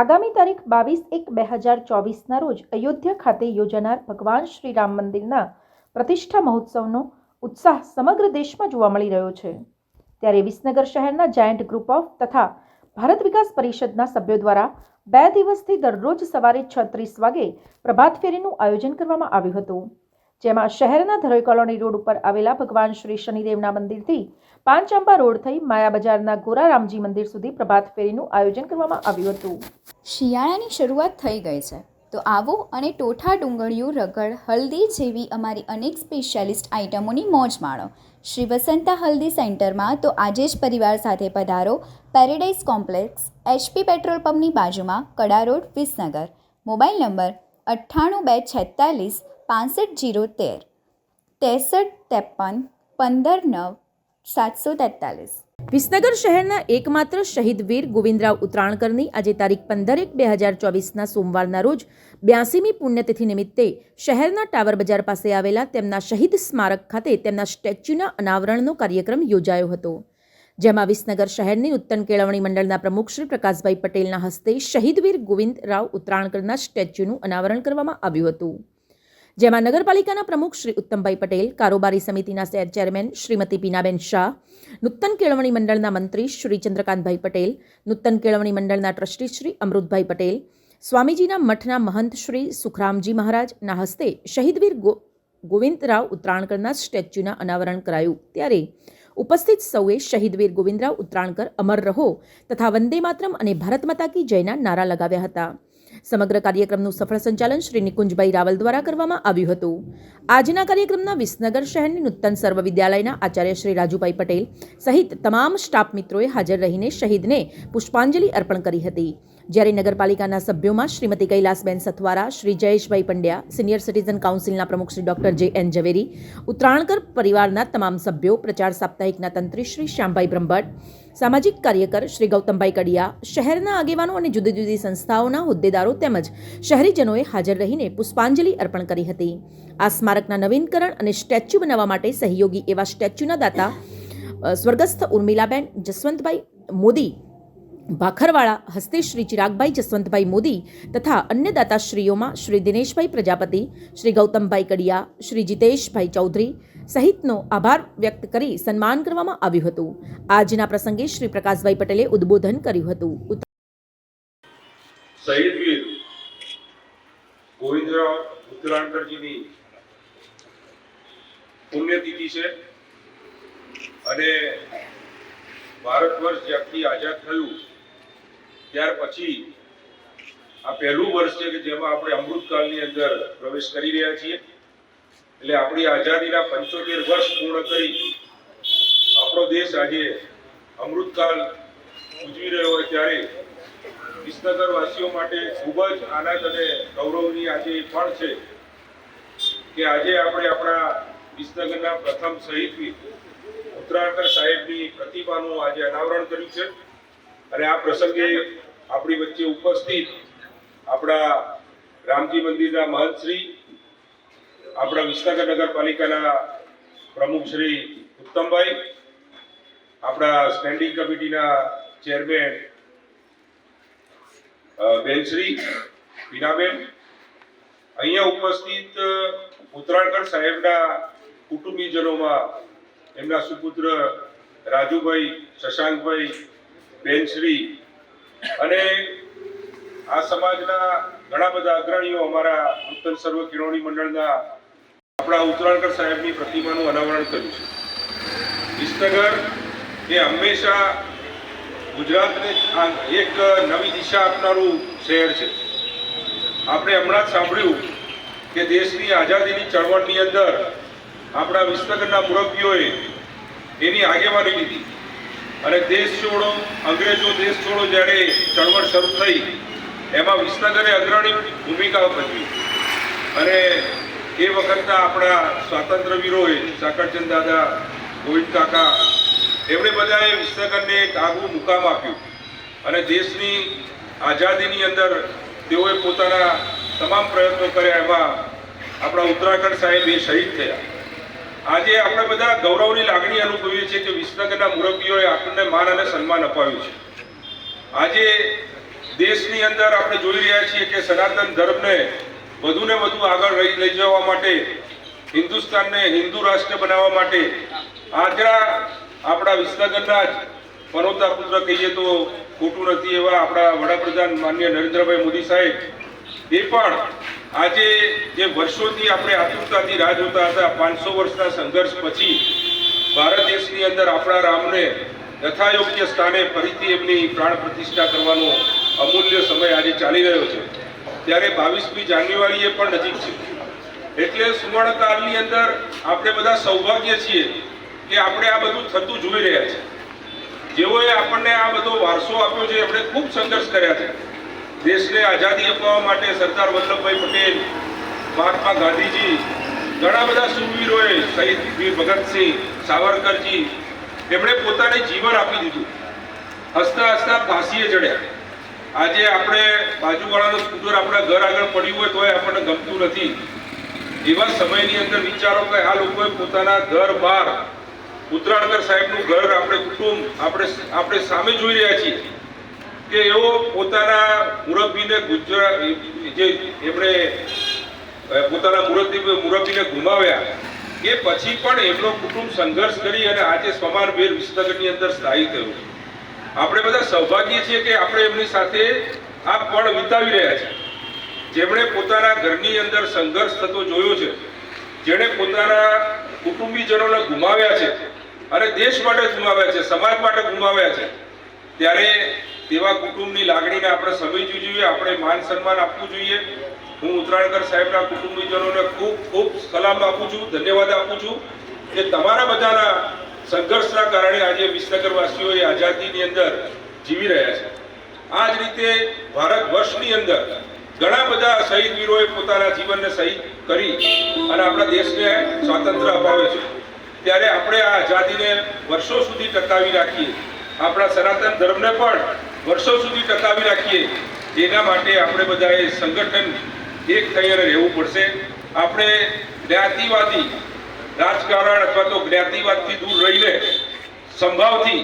આગામી તારીખ બાવીસ એક બે હજાર ચોવીસના રોજ અયોધ્યા ખાતે યોજાનાર ભગવાન શ્રી રામ મંદિરના પ્રતિષ્ઠા મહોત્સવનો ઉત્સાહ સમગ્ર દેશમાં જોવા મળી રહ્યો છે. ત્યારે વિસનગર શહેરના જાયન્ટ ગ્રુપ ઓફ તથા ભારત વિકાસ પરિષદના સભ્યો દ્વારા બે દિવસથી દરરોજ સવારે છત્રીસ વાગે પ્રભાત ફેરીનું આયોજન કરવામાં આવ્યું હતું. જેમાં શહેરના ધરોઈ કોલોની રોડ ઉપર આવેલા ભગવાન શ્રી શનિદેવના મંદિરથી પાંચાંબા રોડ થઈ માયા બજારના ગોરારામજી મંદિર સુધી પ્રભાત ફેરીનું આયોજન કરવામાં આવ્યું હતું. શિયાળાની શરૂઆત થઈ ગઈ છે. તો આવો અને ટોઠા ડુંગળીયું રગડ, હલ્દી જેવી અમારી અનેક સ્પેશિયાલિસ્ટ આઇટમોની મોજ માણો. શ્રી વસંતા હલ્દી સેન્ટરમાં તો આજે જ પરિવાર સાથે પધારો પેરેડાઇઝ કોમ્પ્લેક્સ એચપી પેટ્રોલ પંપની બાજુમાં કડા રોડ વિસનગર. મોબાઈલ નંબર અઠ્ઠાણું બે છેતાલીસ પાંસઠ જીરો તેર ત્રેસઠ ત્રેપન, પંદર નવ, સાતસો તેતાલીસ. વિસનગર શહેરના એકમાત્ર શહીદ વીર ગોવિંદરાવ ઉત્તરાણકરની આજે તારીખ પંદર એક બે હજાર ચોવીસના સોમવારના રોજ બ્યાસીમી પુણ્યતિથિ નિમિત્તે શહેરના ટાવર બજાર પાસે આવેલા તેમના શહીદ સ્મારક ખાતે તેમના સ્ટેચ્યુના અનાવરણનો કાર્યક્રમ યોજાયો હતો. જેમાં વિસનગર શહેરની નૂતન કેળવણી મંડળના પ્રમુખ શ્રી પ્રકાશભાઈ પટેલના હસ્તે શહીદવીર ગોવિંદરાવ ઉત્તરાણકરના સ્ટેચ્યુનું અનાવરણ કરવામાં આવ્યું હતું. જેમાં નગરપાલિકાના પ્રમુખ શ્રી ઉત્તમભાઈ પટેલ, કારોબારી સમિતિના શેર ચેરમેન શ્રીમતી પીનાબેન શાહ, નૂતન કેળવણી મંડળના મંત્રી શ્રી ચંદ્રકાંતભાઈ પટેલ, નૂતન કેળવણી મંડળના ટ્રસ્ટી શ્રી અમૃતભાઈ પટેલ, સ્વામીજીના મઠના મહંત શ્રી સુખરામજી મહારાજના હસ્તે શહીદવીર ગોવિંદરાવ ઉત્તરાણકરના સ્ટેચ્યુના અનાવરણ કરાયું. ત્યારે ઉપસ્થિત સૌએ શહીદવીર ગોવિંદરાવ ઉત્તરાણકર અમર રહો તથા વંદે માતરમ અને ભારત માતા કી જયના નારા લગાવ્યા હતા. સમગ્ર કાર્યક્રમનું સફળ સંચાલન શ્રી નિકુંજભાઈ રાવલ દ્વારા કરવામાં આવ્યું હતું. આજના કાર્યક્રમના વિસનગર શહેરની નૂતન સર્વ વિદ્યાલયના આચાર્ય શ્રી રાજુભાઈ પટેલ સહિત તમામ સ્ટાફ મિત્રોએ હાજર રહીને શહીદને પુષ્પાંજલિ અર્પણ કરી હતી. જ્યારે નગરપાલિકાના સભ્યોમાં શ્રીમતી કૈલાસબેન સથવારા, શ્રી જયેશભાઈ પંડ્યા, સિનિયર સિટીઝન કાઉન્સિલના પ્રમુખ Shri doctor J N Zaveri, Uttarankar પરિવારના તમામ સભ્યો, પ્રચાર સાપ્તાહિકના તંત્રી શ્રી શ્યામભાઈ બ્રહ્મભટ્ટ, સામાજિક કાર્યકર શ્રી ગૌતમભાઈ કડિયા, શહેરના આગેવાનો અને જુદી જુદી સંસ્થાઓના હોદ્દેદારો તેમજ શહેરીજનોએ હાજર રહીને પુષ્પાંજલિ અર્પણ કરી હતી. આ સ્મારકના નવીનકરણ અને સ્ટેચ્યુ બનાવવા માટે સહયોગી એવા સ્ટેચ્યુના દાતા સ્વર્ગસ્થ ઉર્મિલાબેન, જસવંતભાઈ મોદી ભાખરવાળા હસ્તે શ્રી ચિરાગભાઈ, જસવંતભાઈ મોદી તથા અન્ય દાતાશ્રીઓમાં શ્રી દિનેશભાઈ પ્રજાપતિ, શ્રી ગૌતમભાઈ કડિયા, શ્રી જીતેશભાઈ ચૌધરી સહિતનો આભાર વ્યક્ત કરી સન્માન કરવામાં આવ્યું હતું. આજના પ્રસંગે શ્રી પ્રકાશભાઈ પટેલે ઉદ્બોધન કર્યું હતું. શહીદ વીર ગોવિંદરાવ ઉત્તરાણકરજીની પુણ્યતિથિ છે અને ભારત વર્ષ જ્યાંથી આઝાદ થયું ત્યાર પછી આ પહેલું વર્ષ છે કે જેમાં આપણે અમૃતકાળની અંદર પ્રવેશ કરી રહ્યા છીએ. એટલે આપણી આઝાદીના પંચોતેર વર્ષ પૂર્ણ કરી આપણો દેશ આજે અમૃતકાળ ઉજવી રહ્યો હોય ત્યારે વિસનગર વાસીઓ માટે ખૂબ જ આનંદ અને ગૌરવની આજે એ પણ છે કે આજે આપણે આપણા વિસનગરના પ્રથમ શહીદ વીર ઉત્તરાખંડ સાહેબની પ્રતિમાનું આજે અનાવરણ કર્યું છે. અને આ પ્રસંગે આપણી વચ્ચે ઉપસ્થિત આપણા રામજી મંદિરના મહંત શ્રી આપણા વિસનગર નગરપાલિકાના પ્રમુખ શ્રી ઉત્તમભાઈ, આપણા સ્ટેન્ડિંગ કમિટીના ચેરમેન બેનશ્રી પીનાબેન અહીંયા ઉપસ્થિત ઉત્તરાખંડ સાહેબના કુટુંબીજનોમાં એમના સુપુત્ર રાજુભાઈ, શશાંકભાઈ, બેનશ્રી અને આ સમાજના ઘણા બધા અગ્રણીઓ અમારા નૂતન સર્વ કિરોણી મંડળના આપણા ઉત્તરાણકર સાહેબની પ્રતિમાનું અનાવરણ કર્યું છે. વિસનગર એ હંમેશા ગુજરાતને એક નવી દિશા આપનારું શહેર છે. આપણે હમણાં જ સાંભળ્યું કે દેશની આઝાદીની ચળવળની અંદર આપણા વિસનગરના મુરબ્બીઓએ એની આગેવાની લીધી. અને દેશ છોડો, અંગ્રેજો દેશ છોડો જ્યારે ચળવળ શરૂ થઈ, એમાં વિસનગરે અગ્રણી ભૂમિકા ભજવી. અને એ વખતના આપણા સ્વાતંત્ર્ય વીરોએ, સાકરચંદ દાદા, ગોવિંદ કાકા, એમણે બધાએ વિસનગરને એક આગવું મુકામ આપ્યું. અને દેશની આઝાદીની અંદર તેઓએ પોતાના તમામ પ્રયત્નો કર્યા, એમાં આપણા ઉત્તરાખંડ સાહેબ એ શહીદ થયા. આજે આપણે બધા ગૌરવની લાગણી અનુભવીએ છીએ કે વિસનગરના મુરબ્બીઓએ આપણને માન અને સન્માન અપાવ્યું છે. આજે દેશની અંદર આપણે જોઈ રહ્યા છીએ કે સનાતન ધર્મને વધુને વધુ આગળ લઈ લઈ જવા માટે, હિન્દુસ્તાનને હિન્દુ રાષ્ટ્ર બનાવવા માટે આજના આપણા વિસનગરના જ પનોતા પુત્ર કહીએ તો ખોટું નથી એવા આપણા વડાપ્રધાન માન્ય નરેન્દ્રભાઈ મોદી સાહેબ, એ પણ આજે જે વર્ષોથી આપણે આતુરતાથી રાહ જોતા હતા, પાંચસો વર્ષના સંઘર્ષ પછી ભારત દેશની અંદર આપણા રામને યથાયોગ્ય સ્થાને ફરીથી એમની પ્રાણ પ્રતિષ્ઠા કરવાનો અમૂલ્ય સમય આજે ચાલી રહ્યો છે. ત્યારે બાવીસમી જાન્યુઆરીએ પણ નજીક છે. એટલે સુવર્ણકાળની અંદર આપણે બધા સૌભાગ્ય છીએ કે આપણે આ બધું થતું જોઈ રહ્યા છીએ. જેઓએ આપણને આ બધો વારસો આપ્યો છે, એમણે ખૂબ સંઘર્ષ કર્યા છે. દેશને આઝાદી અપાવવા માટે સરદાર વલ્લભભાઈ પટેલ, મહાત્મા ગાંધીજી, ઘણા બધા સુરવીરોએ શહીદ વીર ભગતસિંહ સાવરકરજી, એમણે પોતાને જીવન આપી દીધું. હસતા હસતા ફાંસીએ ચડ્યા. આજે આપણે બાજુવાળાનું સ્કૂટર આપણા ઘર આગળ પડ્યું હોય તોય આપણને ગમતું નથી. એવા સમયની અંદર વિચારો કે આ લોકોએ પોતાના ઘર બહાર ઉત્તરાણકર સાહેબનું ઘર, આપણે કુટુંબ, આપણે આપણે સામે જોઈ રહ્યા છીએ. કે એઓ પોતાના મુરબ્બીને ગુજરાત જે એમણે પોતાના મુરબ્બી મુરબ્બીને ગુમાવ્યા, એ પછી પણ એમનો કુટુંબ સંઘર્ષ કરી અને આજે સ્વમાનભેર વિસનગરની અંદર સ્થાયી થયું આપણે બધા સૌભાગ્ય છીએ કે આપણે એમની સાથે આ પળ વિતાવી રહ્યા છીએ. જેમણે પોતાના ઘરની અંદર સંઘર્ષ થતો જોયો છે, જેણે પોતાના કુટુંબીજનોને ગુમાવ્યા છે, અને દેશ માટે ગુમાવ્યા છે, સમાજ માટે ગુમાવ્યા છે. ત્યારે તેવા કુટુંબની લાગણીને આપણે સમજવી જોઈએ, આપણે માન સન્માન આપવું જોઈએ. હું ઉત્તરાયણકર સાહેબના કુટુંબીજનોને ખૂબ ખૂબ સલામ આપું છું, ધન્યવાદ આપું છું કે તમારા બધાના સંઘર્ષના કારણે આજે વિસનગરવાસીઓ એ આઝાદીની અંદર જીવી રહ્યા છે. આ જ રીતે ભારત વર્ષની અંદર ઘણા બધા શહીદ વીરોએ પોતાના જીવનને શહીદ કરી અને આપણા દેશને સ્વાતંત્ર્ય અપાવે છે. ત્યારે આપણે આ આઝાદીને વર્ષો સુધી ટકાવી રાખીએ. આપણા સનાતન ધર્મને પણ વર્ષો સુધી ટકાવી રાખીએ. એના માટે આપણે બધાએ સંગઠન એક થઈ રહેવું પડશે. આપણે જ્ઞાતિવાદી રાજકારણ અથવા તો જ્ઞાતિવાદથી દૂર રહીને સંભાવથી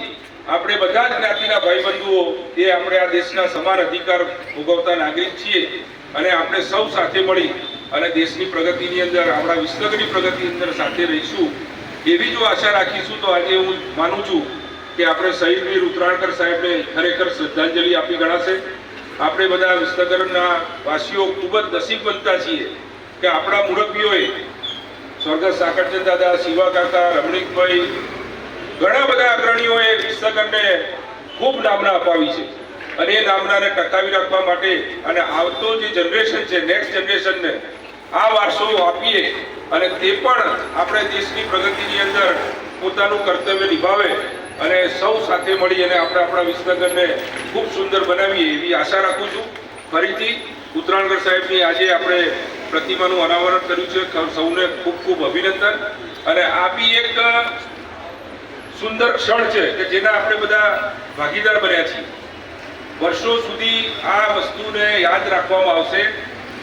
આપણે બધા જ જ્ઞાતિના ભાઈબંધુઓ એ આપણે આ દેશના સમાન અધિકાર ભોગવતા નાગરિક છીએ અને આપણે સૌ સાથે મળી અને દેશની પ્રગતિની અંદર, આપણા વિશ્વની પ્રગતિની અંદર સાથે રહીશું. એવી જો આશા રાખીશું તો આજે હું માનું છું કે આપણે શહીદવીર ઉત્તરાણકર સાહેબને ખરેખર શ્રદ્ધાંજલિ આપી ગણાશે. આપણે બધા વિસનગરના વાસીઓ ખૂબ જ નસીબવંતા છીએ કે આપણા મુરબ્બીઓએ સ્વર્ગસ્થ સાકરચંદ દાદા, શિવા કાકા, રમણીકભાઈ, ઘણા બધા અગ્રણીઓએ વિસનગરને ખૂબ નામના અપાવી છે. અને એ નામનાને ટકાવી રાખવા માટે અને આવતો જે જનરેશન છે નેક્સ્ટ જનરેશનને આ વારસો આપીએ અને તે પણ આપણે દેશની પ્રગતિની અંદર પોતાનું કર્તવ્ય નિભાવે અને સૌ સાથે મળી અને આપણે આપણા વિસનગરને ખૂબ સુંદર બનાવીએ એવી આશા રાખું છું. ફરીથી ઉત્તરાયણગઢ સાહેબની આજે આપણે પ્રતિમાનું અનાવરણ કર્યું છે. સૌને ખૂબ ખૂબ અભિનંદન. અને આ બી એક સુંદર ક્ષણ છે કે જેના આપણે બધા ભાગીદાર બન્યા છીએ. વર્ષો સુધી આ વસ્તુને યાદ રાખવામાં આવશે.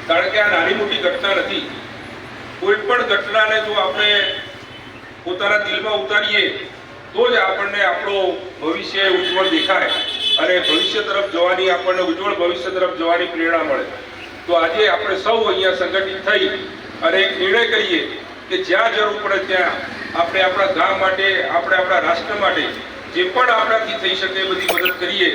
કારણ કે આ નાની મોટી ઘટના નથી. કોઈ પણ ઘટનાને જો આપણે પોતાના દિલમાં ઉતારીએ તો જ આપણને આપણો ભવિષ્ય ઉજ્જવળ દેખાય અને ભવિષ્ય તરફ જવાની આપણને ઉજ્જવળ ભવિષ્ય તરફ જવાની પ્રેરણા મળે. તો આજે આપણે સૌ અહીંયા સંગઠિત થઈ અને એક નિર્ણય કરીએ કે જ્યાં જરૂર પડે ત્યાં આપણે આપણા ગામ માટે, આપણે આપણા રાષ્ટ્ર માટે જે પણ આપણાથી થઈ શકે બધી મદદ કરીએ,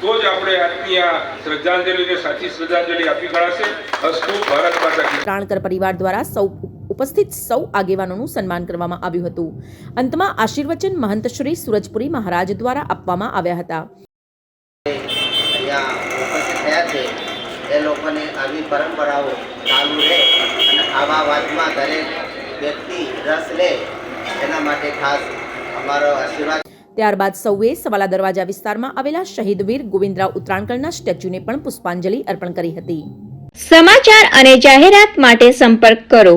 તો જ આપણે આજની આ શ્રદ્ધાંજલિને સાચી શ્રદ્ધાંજલિ આપી ગણાશે. હસ્તુ ભારત માતા કી ત્રાણકર પરિવાર દ્વારા સૌ ઉપસ્થિત સૌ આગેવાનોનું સન્માન કરવામાં આવ્યું હતું. અંતમાં આશીર્વચન મહંત શ્રી સુરજપુરી મહારાજ દ્વારા આપવામાં આવ્યા હતા. એ લોકોને આવી પરંપરાઓ ચાલુ રહે અને આવા વાતમાં દરેક વ્યક્તિ રસ લે એના માટે ખાસ અમારો આશીર્વાદ. ત્યારબાદ સૌએ સવાલા દરવાજા વિસ્તારમાં આવેલા શહીદ વીર ગોવિંદરાવ ઉત્તરાણકરના સ્ટેચ્યુને પણ પુષ્પાંજલિ અર્પણ કરી હતી. સમાચાર અને જાહેરાત માટે સંપર્ક કરો.